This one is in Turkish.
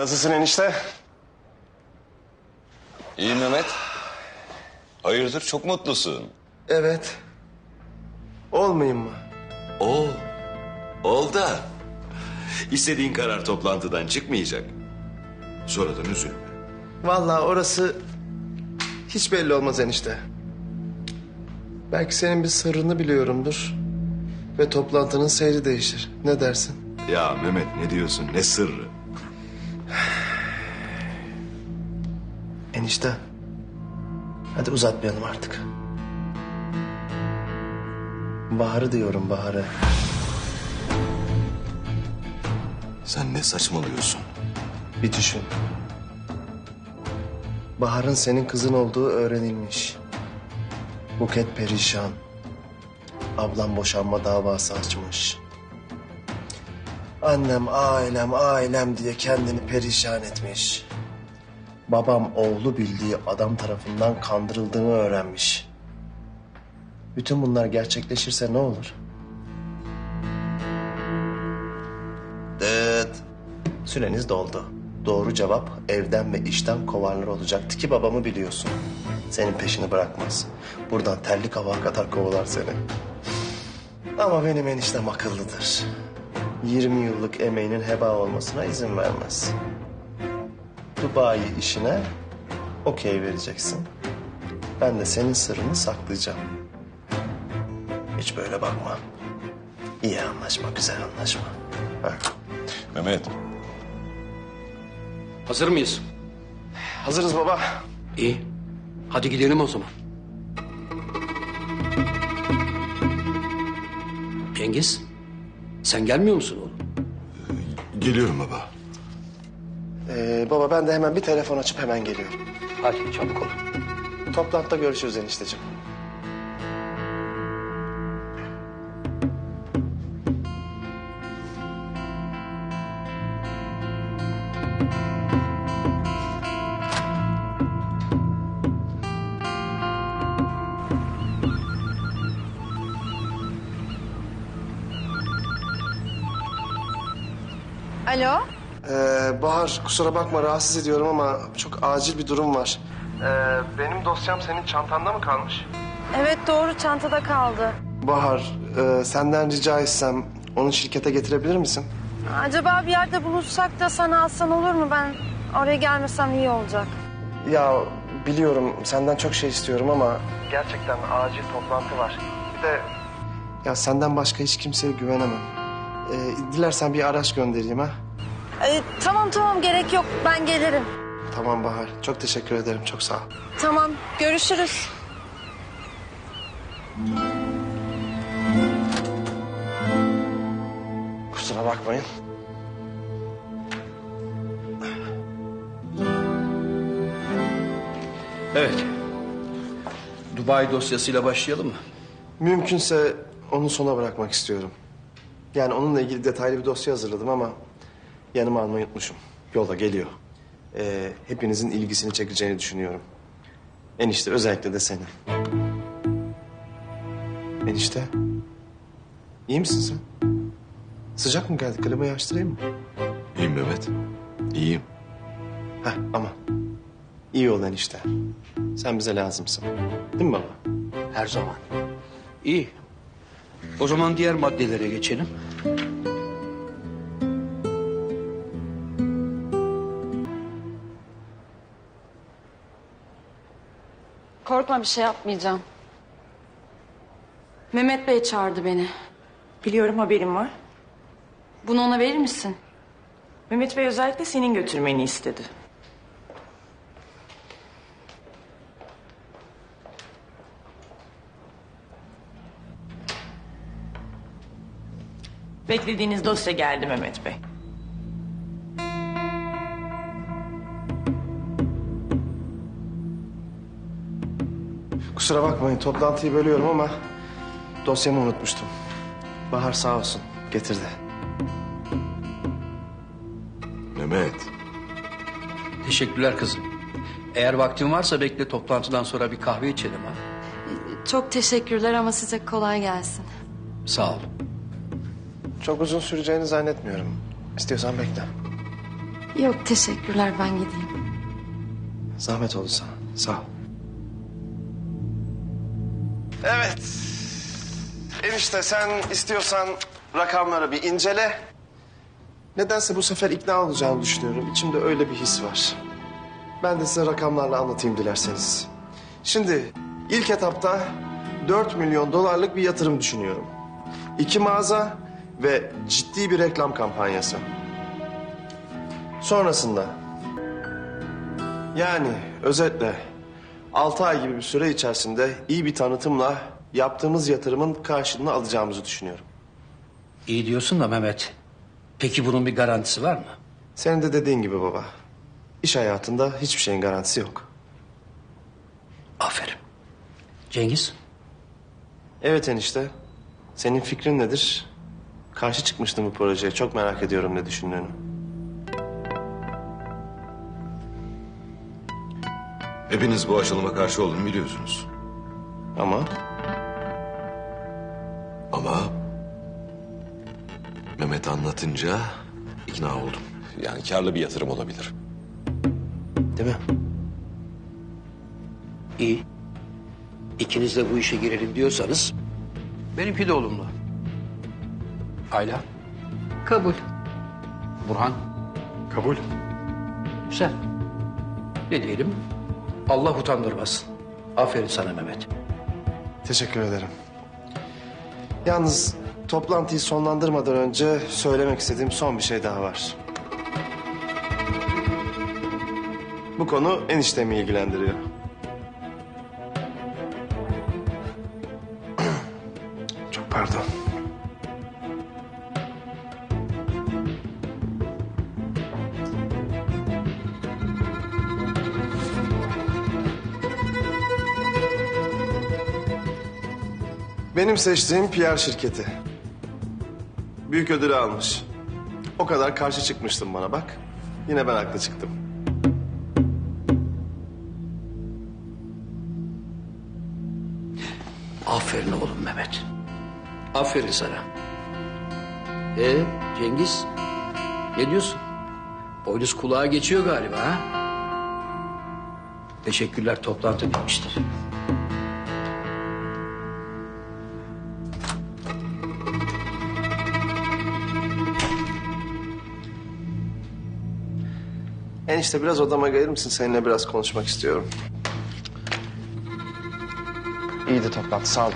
Nasılsın enişte? İyi Mehmet. Hayırdır çok mutlusun. Evet. Olmayayım mı? Ol. Ol da. İstediğin karar toplantıdan çıkmayacak. Sonradan üzülme. Vallahi orası hiç belli olmaz enişte. Belki senin bir sırrını biliyorumdur. Ve toplantının seyri değişir. Ne dersin? Ya Mehmet ne diyorsun ne sırrı? Enişte. Hadi uzatmayalım artık. Baharı diyorum Baharı. Sen ne saçmalıyorsun? Bir düşün. Bahar'ın senin kızın olduğu öğrenilmiş. Buket perişan. Ablam boşanma davası açmış. Annem ailem ailem diye kendini perişan etmiş. Babam oğlu bildiği adam tarafından kandırıldığını öğrenmiş. Bütün bunlar gerçekleşirse ne olur? Dıt. Süreniz doldu. Doğru cevap evden ve işten kovarlar olacaktı ki babamı biliyorsun. Senin peşini bırakmaz. Buradan terlik hava kadar kovalar seni. Ama benim eniştem akıllıdır. 20 yıllık emeğinin heba olmasına izin vermez. Dubai işine okey vereceksin. Ben de senin sırrını saklayacağım. Hiç böyle bakma. İyi anlaşma, güzel anlaşma. Ha. Mehmet. Hazır mıyız? Hazırız baba. İyi. Hadi gidelim o zaman. Cengiz, sen gelmiyor musun oğlum? Geliyorum baba. Ee, baba ben de hemen bir telefon açıp hemen geliyorum. Hadi çabuk ol. Toplantıda görüşürüz enişteciğim. Alo? Ee, Bahar kusura bakma rahatsız ediyorum ama çok acil bir durum var. Ee, benim dosyam senin çantanda mı kalmış? Evet doğru çantada kaldı. Bahar e, senden rica etsem onu şirkete getirebilir misin? Acaba bir yerde buluşsak da sana alsan olur mu? Ben oraya gelmesem iyi olacak. Ya biliyorum senden çok şey istiyorum ama... Gerçekten acil toplantı var. Bir de... Ya senden başka hiç kimseye güvenemem. Ee, dilersen bir araç göndereyim ha. Ee, tamam tamam gerek yok ben gelirim. Tamam Bahar çok teşekkür ederim çok sağ ol. Tamam görüşürüz. Kusura bakmayın. Evet. Dubai dosyasıyla başlayalım mı? Mümkünse onu sona bırakmak istiyorum. Yani onunla ilgili detaylı bir dosya hazırladım ama yanıma almayı unutmuşum. Yolda geliyor. Ee, hepinizin ilgisini çekeceğini düşünüyorum. Enişte özellikle de senin. Enişte. iyi misin sen? Sıcak mı geldi? Klimayı açtırayım mı? İyiyim Mehmet. İyiyim. Heh ama. İyi ol enişte. Sen bize lazımsın. Değil mi baba? Her zaman. İyi. O zaman diğer maddelere geçelim. Korkma bir şey yapmayacağım. Mehmet Bey çağırdı beni. Biliyorum haberim var. Bunu ona verir misin? Mehmet Bey özellikle senin götürmeni istedi. Beklediğiniz dosya geldi Mehmet Bey. Kusura bakmayın toplantıyı bölüyorum ama dosyamı unutmuştum. Bahar sağ olsun getirdi. Mehmet. Teşekkürler kızım. Eğer vaktin varsa bekle toplantıdan sonra bir kahve içelim ha. Çok teşekkürler ama size kolay gelsin. Sağ ol. Çok uzun süreceğini zannetmiyorum. İstiyorsan bekle. Yok teşekkürler ben gideyim. Zahmet oldu sana. Sağ ol. Evet. Enişte sen istiyorsan rakamları bir incele. Nedense bu sefer ikna olacağını düşünüyorum. İçimde öyle bir his var. Ben de size rakamlarla anlatayım dilerseniz. Şimdi ilk etapta 4 milyon dolarlık bir yatırım düşünüyorum. İki mağaza ve ciddi bir reklam kampanyası. Sonrasında yani özetle 6 ay gibi bir süre içerisinde iyi bir tanıtımla yaptığımız yatırımın karşılığını alacağımızı düşünüyorum. İyi diyorsun da Mehmet. Peki bunun bir garantisi var mı? Senin de dediğin gibi baba. İş hayatında hiçbir şeyin garantisi yok. Aferin. Cengiz? Evet enişte. Senin fikrin nedir? Karşı çıkmıştım bu projeye. Çok merak ediyorum ne düşündüğünü. Hepiniz bu açılıma karşı olduğunu biliyorsunuz. Ama Ama Mehmet anlatınca ikna oldum. Yani karlı bir yatırım olabilir. değil mi? İyi. İkiniz de bu işe girelim diyorsanız benimki de olumlu. Ayla, Kabul. Burhan, Kabul. güzel. Ne diyelim? Allah utandırmasın. Aferin sana Mehmet. Teşekkür ederim. Yalnız toplantıyı sonlandırmadan önce söylemek istediğim son bir şey daha var. Bu konu eniştemi ilgilendiriyor. Benim seçtiğim PR şirketi. Büyük ödülü almış. O kadar karşı çıkmıştım bana bak. Yine ben haklı çıktım. Aferin oğlum Mehmet. Aferin sana. Ee Cengiz, ne diyorsun? Boynuz kulağa geçiyor galiba ha? Teşekkürler, toplantı bitmiştir. Enişte biraz odama gelir misin? Seninle biraz konuşmak istiyorum. İyiydi toplantı sağ ol.